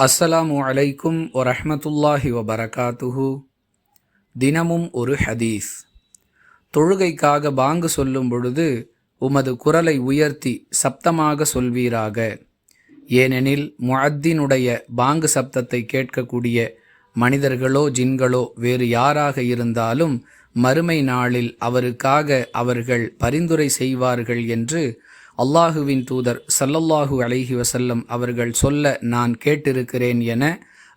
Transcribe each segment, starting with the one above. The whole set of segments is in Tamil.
அஸ்ஸலாமு அலைக்கும் வரஹமத்துல்லாஹி வபரகாத்துஹு. தினமும் ஒரு ஹதீஸ். தொழுகைக்காக பாங்கு சொல்லும் பொழுது உமது குரலை உயர்த்தி சப்தமாக சொல்வீராக. ஏனெனில் முஅத்தினுடைய பாங்கு சப்தத்தை கேட்கக்கூடிய மனிதர்களோ ஜின்களோ வேறு யாராக இருந்தாலும் மறுமை நாளில் அவருக்காக அவர்கள் பரிந்துரை செய்வார்கள் என்று அல்லாஹுவின் தூதர் சல்லல்லாஹு அலஹி வசல்லம் அவர்கள் சொல்ல நான் கேட்டிருக்கிறேன் என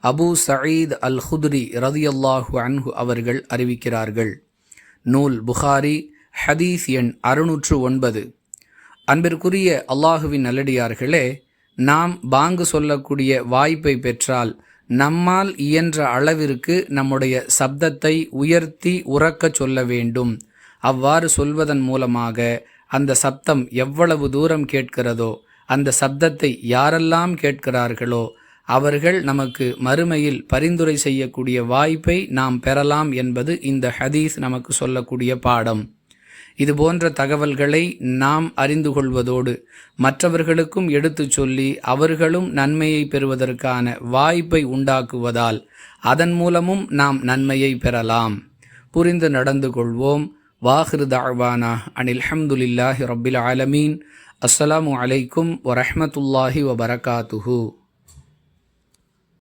அபு சயீத் அல் ஹுத்ரி ரதியல்லாஹு அன்ஹு அவர்கள் அறிவிக்கிறார்கள். நூல் புகாரி ஹதீஸ் எண் அறுநூற்று ஒன்பது. அன்பிற்குரிய அல்லாஹுவின் நல்லடியார்களே நாம் பாங்கு சொல்லக்கூடிய வாய்ப்பை பெற்றால் நம்மால் இயன்ற அளவிற்கு நம்முடைய சப்தத்தை உயர்த்தி உறக்கச் சொல்ல வேண்டும். அவ்வாறு சொல்வதன் மூலமாக அந்த சப்தம் எவ்வளவு தூரம் கேட்கிறதோ அந்த சப்தத்தை யாரெல்லாம் கேட்கிறார்களோ அவர்கள் நமக்கு மறுமையில் பரிந்துரை செய்யக்கூடிய வாய்ப்பை நாம் பெறலாம் என்பது இந்த ஹதீஸ் நமக்கு சொல்லக்கூடிய பாடம். இது போன்ற தகவல்களை நாம் அறிந்து கொள்வதோடு மற்றவர்களுக்கும் எடுத்துச் சொல்லி அவர்களும் நன்மையை பெறுவதற்கான வாய்ப்பை உண்டாக்குவதால் அதன் மூலமும் நாம் நன்மையை பெறலாம். புரிந்து நடந்து கொள்வோம். வாஹிரு தாழ்வானா அனில் அஹமதுல்லாஹி ரபில் ஆலமீன் அஸ்ஸலாமு அலைக்கும் வரஹமத்துல்லாஹி வபரகாத்துஹூ